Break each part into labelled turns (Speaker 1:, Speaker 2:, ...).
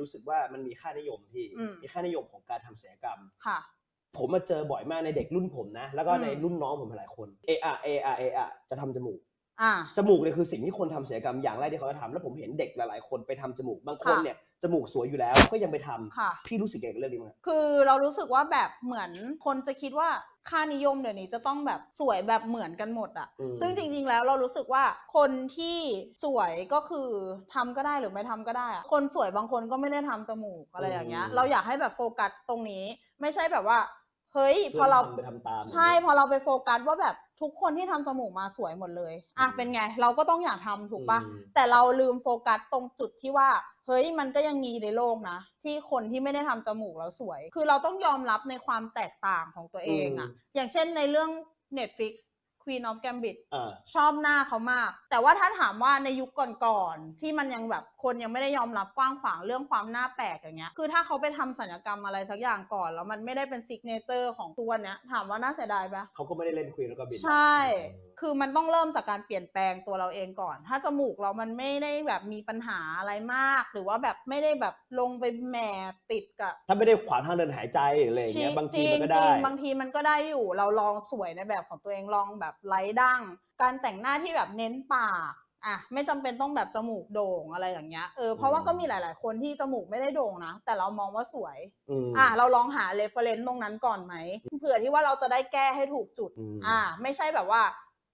Speaker 1: รู้สึกว่ามันมีค่านิยมที่
Speaker 2: อืม
Speaker 1: มีค่านิยมของการทำศัลยกรรม
Speaker 2: ค่ะ
Speaker 1: ผมมาเจอบ่อยมากในเด็กรุ่นผมนะ แล้วก็
Speaker 2: อืม
Speaker 1: ในรุ่นน้องผมหลายคนเอะอะเอะอะเอะอะจะทำจมูก
Speaker 2: อ่า
Speaker 1: จมูกเนี่ยคือสิ่งที่คนทำศัลยกรรมอย่างแรกที่เขาจะทำแล้วผมเห็นเด็กหลายๆ คนไปทำจมูกบางคน
Speaker 2: ค่ะ
Speaker 1: เนี่ยจมูกสวยอยู่แล้วก็ยังไปทำ
Speaker 2: ค่ะ
Speaker 1: พี่รู้สึกยังไงกับเรื่องนี้มั้าง
Speaker 2: คือเรารู้สึกว่าแบบเหมือนคนจะคิดว่าค่านิยมเดี๋ยวนี้จะต้องแบบสวยแบบเหมือนกันหมดอะ
Speaker 1: อืม
Speaker 2: ซึ่งจริง ๆ แล้วเรารู้สึกว่าคนที่สวยก็คือทำก็ได้หรือไม่ทำก็ได้อะคนสวยบางคนก็ไม่ได้ทำจมูกอะไรอย่างเงี้ย เราอยากให้แบบโฟกัสตรงนี้ ไม่ใช่แบบว่า เฮ้ยพอเรา
Speaker 1: พื่นทำไปทำตาม
Speaker 2: ใช่พอเราไปโฟกัสว่าแบบ ทุกคนที่ทำจมูกมาสวยหมดเลย อะ
Speaker 1: อืม
Speaker 2: เป็นไง เราก็ต้องอยากทำถูกปะ
Speaker 1: อืม
Speaker 2: แต่เราลืมโฟกัสตรงจุดที่ว่า เฮ้ยมันก็ยังมีในโลกนะ ที่คนที่ไม่ได้ทำจมูกแล้วสวย คือเราต้องยอมรับในความแตกต่างของตัวเองอะอย่างเช่นในเรื่อง Netflix Queen of Gambit
Speaker 1: อ่า
Speaker 2: ชอบหน้าเขามาก แต่ว่าถ้าถามว่าในยุคก่อนๆที่มันยังแบบคนยังไม่ได้ยอมรับกว้างขวางเรื่องความหน้าแปลกอย่างเงี้ย คือถ้าเขาไปทำศัลยกรรมอะไรสักอย่างก่อน แล้วมันไม่ได้เป็นซิกเนเจอร์ของตัวเนี้ยถามว่าน่าเสียดายปะ
Speaker 1: เขาก็ไม่ได้เล่นควีนแล้วก็บิน
Speaker 2: ใช่ คือมันต้องเริ่มจากการเปลี่ยนแปลงตัวเราเองก่อน ถ้าจมูกเรามันไม่ได้แบบมีปัญหาอะไรมาก หรือว่าแบบไม่ได้แบบลงไปแหมติดกับ
Speaker 1: ถ้าไม่ได้ขวางทางเดินหายใจหรืออะไรอย่างเงี้ยบางทีมันก็ได้
Speaker 2: จริงๆบางทีมันก็ได้อยู่ เราลองสวยในแบบของตัวเองลองแบบไร้ดั้ง การแต่งหน้าที่แบบเน้นปากอะไม่จำเป็นต้องแบบจมูกโด่งอะไรอย่างเงี้ยเออเพราะว่าก็มีหลาย ๆ คนที่จมูกไม่ได้โด่งนะ แต่เรามองว่าสวย
Speaker 1: อืม
Speaker 2: อะเราลองหาเรฟเฟรนซ์ตรงนั้นก่อนไหมเผื่อที่ว่าเราจะได้แก้ให้ถูกจุด
Speaker 1: อืม
Speaker 2: อะไม่ใช่แบบว่า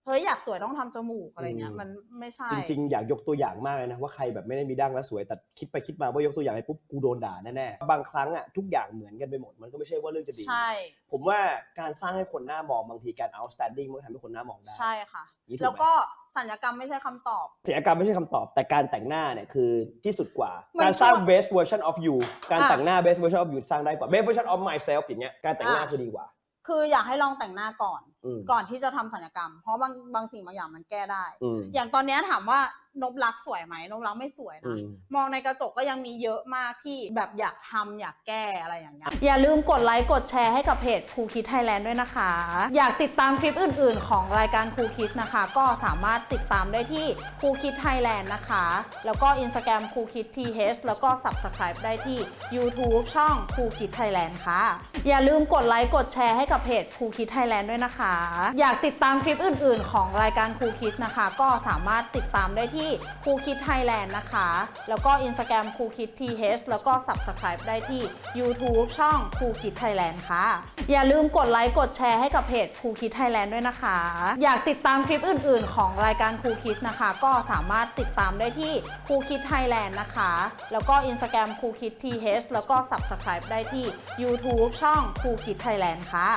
Speaker 2: เฮ้ยอยากสวยต้องทำจมูกอะไรเงี้ย
Speaker 1: อืม
Speaker 2: มันไม่ใช่
Speaker 1: จริง ๆ อยากยกตัวอย่างมากเลยนะว่าใครแบบไม่ได้มีดั้งแล้วสวยแต่คิดไปคิดมาว่ายกตัวอย่างให้ปุ๊บกูโดนด่าแน่ๆบางครั้งอะทุกอย่างเหมือนกันไปหมดมันก็ไม่ใช่ว่าเรื่องจะดี
Speaker 2: ใช่
Speaker 1: ผมว่าการสร้างให้คนหน้ามองบางทีการ outstanding มันก็ทำให้คนหน้ามองได้
Speaker 2: ใช่ค่ะ
Speaker 1: นี่ถูกไหม
Speaker 2: แล้วก็สัญญกรรมไม่ใช่คำตอบ
Speaker 1: ศิลปกรรมไม่ใช่คำตอบ แต่การแต่งหน้าเนี่ยคือที่สุดกว่า
Speaker 2: มัน
Speaker 1: การสร้าง
Speaker 2: ช่วย
Speaker 1: best version of you การ
Speaker 2: อะ
Speaker 1: แต่งหน้า best version of you สร้างได้กว่า best version of myself อย่างเงี้ยการแต่งหน้า
Speaker 2: อะ
Speaker 1: คือดีกว่า
Speaker 2: คืออยากให้ลองแต่งหน้าก่อน
Speaker 1: อืม
Speaker 2: ก่อนที่จะทำศัลยกรรม เพราะบางบางสิ่งบางอย่างมันแก้ได้
Speaker 1: อืม
Speaker 2: อย่างตอนเนี้ยถามว่านบลักษณ์สวยไหมนบลักษณ์ไม่สวย
Speaker 1: อื
Speaker 2: นะ
Speaker 1: ม
Speaker 2: มองในกระจกก็ยังมีเยอะมากที่แบบอยากทำอยากแก้อะไรอย่างเงี้ยอย่าลืมกดไลค์กดแชร์ให้กับเพจครูคิดไทยแลนด์ด้วยนะคะ อยากติดตามคลิปอื่น ๆ ของรายการครูคิดนะคะ ก็สามารถติดตามได้ที่ครูคิดไทยแลนด์นะคะ แล้วก็ Instagram ครูคิด th แล้วก็ Subscribe ได้ที่ YouTube ช่องครูคิดไทยแลนด์ค่ะอย่าลืมกดไลค์กดแชร์ให้กับเพจครูคิดไทยแลนด์ด้วยนะคะอยากติดตามคลิปอื่น ๆ ของรายการครูคิดนะคะ ก็สามารถติดตามได้ที่ครูคิดไทยแลนด์นะคะ แล้วก็ Instagram ครูคิด th แล้วก็ Subscribe ได้ที่ YouTube ช่องครูคิดไทยแลนด์ค่ะ อย่าลืมกดไลค์กดแชร์ให้กับเพจครูคิดไทยแลนด์ด้วยนะคะ อยากติดตามคลิปอื่น ๆ ของรายการครูคิดนะคะ ก็สามารถติดตามได้ที่ครูคิดไทยแลนด์นะคะ แล้วก็ Instagram ครูคิด th แล้วก็ Subscribe ได้ที่ YouTube ช่องครูคิดไทยแลนด์ค่ะ